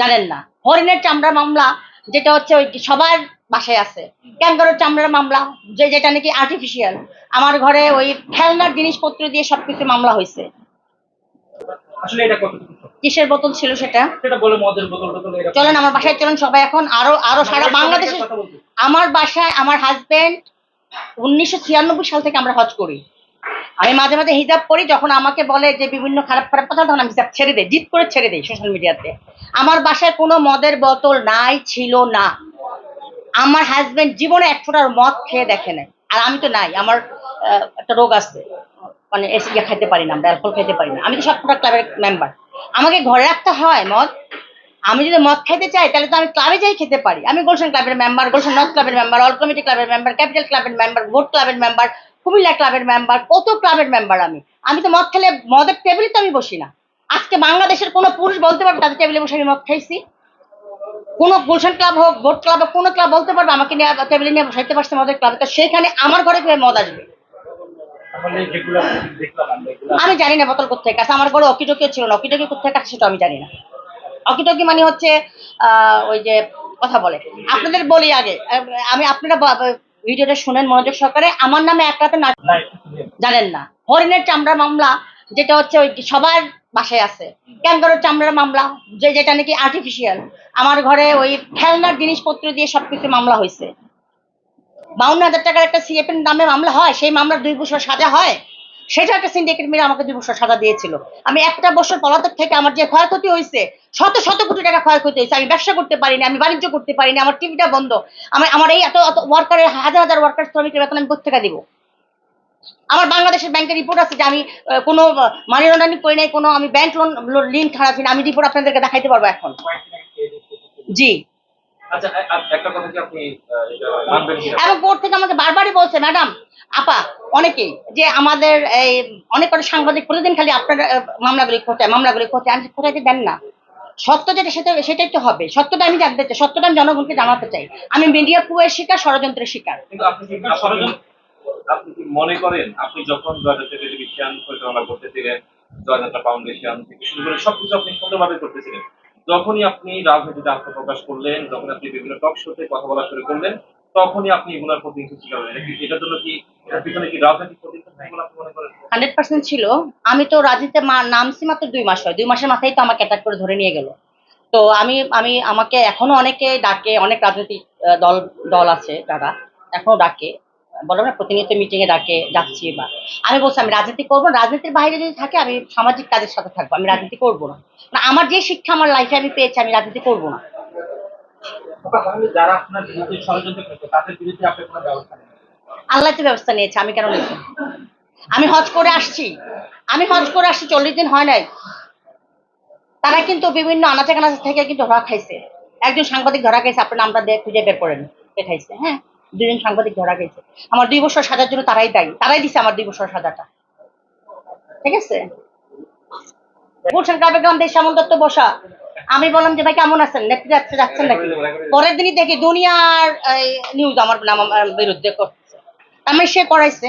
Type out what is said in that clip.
জানেন না। হরিণের চামড়া মামলা যেটা হচ্ছে ওই সবার বাসায় আছে। ক্যাঙ্গারোর চামড়ার মামলা যে যেটা নাকি আর্টিফিশিয়াল আমার ঘরে ওই খেলনার জিনিসপত্র দিয়ে সবকিছু মামলা হয়েছে। আসলে এটা কিসের বোতল ছিল সেটা? চলেন আমার বাসায় চলেন সবাই এখন। আরও আরও সারা বাংলাদেশে আমার বাসায় আমার হাজবেন্ড উনিশশো ছিয়ানব্বই সাল থেকে আমরা হজ করি। আমি মাঝে মাঝে হিজাব করি যখন আমাকে বলে যে বিভিন্ন খারাপ খারাপ কথা, তখন আমি হিজাব ছেড়ে দেই জিত করে ছেড়ে দেই সোশ্যাল মিডিয়াতে আমার বাসায় কোনো মদের বোতল নাই, ছিল না। আমার হাজবেন্ড জীবনে এক ফোঁটার মদ খেয়ে দেখে নেয় আর আমি তো নাই, আমার একটা রোগ আছে। মানে ইয়ে খাইতে পারি না, আমরা অ্যালকোহল খেতে পারি না। আমি তো সব ফোঁটা ক্লাবের মেম্বার আমাকে ঘরে রাখতে হয় মদ। আমি যদি মদ খাইতে চাই, তাহলে তো আমি ক্লাবে যাই খেতে পারি। আমি গুলশান ক্লাবের মেম্বার গুলশান নর্থ ক্লাবের মেম্বার অল কমিটি ক্লাবের মেম্বার ক্যাপিটাল ক্লাবের মেম্বার ভোট ক্লাবের মেম্বার কুমিল্লা ক্লাবের মেম্বার কত ক্লাবের মেম্বার আমি? আমি তো মদ খেলে মদের টেবিলে তো আমি বসি না। আজকে বাংলাদেশের কোনো পুরুষ বলতে পারবে তাদের টেবিলে বসে আমি মদ খাইছি। কোনো গুলশান ক্লাব হোক ভোট ক্লাব হোক কোনো ক্লাব বলতে পারবে আমাকে নিয়ে টেবিলে নিয়ে বসাইতে পারছে মদের ক্লাবে তো সেখানে আমার ঘরে কীভাবে মদ আসবে। আমি জানি না বোতল কোথেকে আছে আমার ঘরে অকিটকিও ছিল না। অকিটকি কোথেকে আছে সেটা আমি জানি না। অকিটকি মানে হচ্ছে আহ, ওই যে কথা বলে। আপনাদের বলি আগে আমি আপনারা ভিডিওটা শুনেন মনোযোগ সহকারে। আমার নামে এক রাতে। জানেন না। হরিণের চামড়া মামলা যেটা হচ্ছে ওই সবার বাসায় আছে। ক্যাঙ্গারোর চামড়ার মামলা যে যেটা নাকি আর্টিফিশিয়াল আমার ঘরে ওই খেলনার জিনিসপত্র দিয়ে সবকিছু মামলা হয়েছে। বাউন্ন হাজার টাকার একটা সিএফ এর নামে মামলা হয় সেই মামলা দুই বছর সাজা হয়। সেটা একটা সিন্ডিকেট মিলে আমাকে দুই বছর সাজা দিয়েছিল। আমি একটা বছর পলাতক থেকে আমার যে ক্ষয়ক্ষতি হয়েছে শত শত কোটি টাকা ক্ষয়ক্ষতি হয়েছে আমি ব্যবসা করতে পারিনি আমি বাণিজ্য করতে পারিনি আমার টিভিটা বন্ধ আমি আমার এই এত এত ওয়ার্কারের হাজার হাজার ওয়ার্কার শ্রমিকের বেতন আমি কোথেকে দিব? আমার বাংলাদেশের ব্যাংকের রিপোর্ট আছে যে আমি কোনো মানি লন্ডারিং করি নাই কোনো আমি ব্যাংক লোন লিঙ্ক খারাপ আমি রিপোর্ট আপনাদেরকে দেখাইতে পারব এখন। জি। আচ্ছা এবং কোর্ট থেকে আমাকে বারবারই বলছে ম্যাডাম আপা অনেকেই যে আমাদের এই অনেক কটা সাংবাদিক প্রতিদিন খালি আপনার মামলাগুলি খোঁচায় মামলাগুলি খোঁচায় আমি খোঁচাইতে দেন না। সত্য যেটা সেটা সেটাই তো হবে। সত্যটা আমি জানতে চাই সত্যটা আমি জনগণকে জানাতে চাই। আমি মিডিয়া কুয়ের শিকার ষড়যন্ত্রের শিকার। আপনি কি আপনি- আপনি কি মনে করেন আপনি যখন টেলিভিশন পরিচালনা করতেছিলেন ফাউন্ডেশন থেকে শুরু করে সবকিছু আপনি সুন্দরভাবে করতেছিলেন। যখনই আপনি রাজনীতিতে আত্মপ্রকাশ করলেন যখন আপনি বিভিন্ন টক শোতে কথা বলা শুরু করলেন তখনই আপনি এগুলোর প্রতিহিংসা শিকার হলেন এটার জন্য কি ছিল। আমি তো রাজনীতিতে নামছি মাত্র দুই মাস হয়। দুই মাসের মাথায় তো আমাকে অ্যাটাক করে ধরে নিয়ে গেল। তো আমি আমি, আমাকে এখনও অনেকে ডাকে, অনেক রাজনৈতিক দল দল আছে, যারা এখনও ডাকে। বলো না, প্রতিনিয়ত মিটিং এ ডাকে, যাচ্ছি বা। আমি বলছি, আমি রাজনীতি করব। রাজনীতির বাইরে যদি থাকে, আমি সামাজিক কাজের সাথে থাকব। আমি রাজনীতি করব না। আমার যে শিক্ষা আমার লাইফে আমি পেয়েছি, আমি রাজনীতি করব না। যারা আপনার বিরুদ্ধে ষড়যন্ত্র করছে, তাদের বিরুদ্ধে আপনি কোনো ব্যবস্থা আল্লাহ তো ব্যবস্থা নিয়েছে, আমি কেন নিব? আমি হজ করে আসছি। আমি হজ করে আসছি, চল্লিশ দিন হয় নাই। তারা কিন্তু বিভিন্ন আনাচে কানাচে থেকে কিন্তু ধরা খাইছে। একজন সাংবাদিক ধরা গেছে আপনার নামটা খুঁজে বের করেন খাইছে হ্যাঁ? দুজন সাংবাদিক ধরা গেছে আমার দুই বছর সাজার জন্য তারাই দায়ী। তারাই দিছে আমার দুই বছর সাজাটা। ঠিক আছে? গুলশান গ্রাম দেশ বসা। আমি বললাম যে ভাই কেমন আছেন? নেত্রী যাচ্ছে যাচ্ছেন নাকি? পরের দিনই দেখি দুনিয়ার নিউজ আমার নাম আমার বিরুদ্ধে করতেছে আমি সে করাইছে।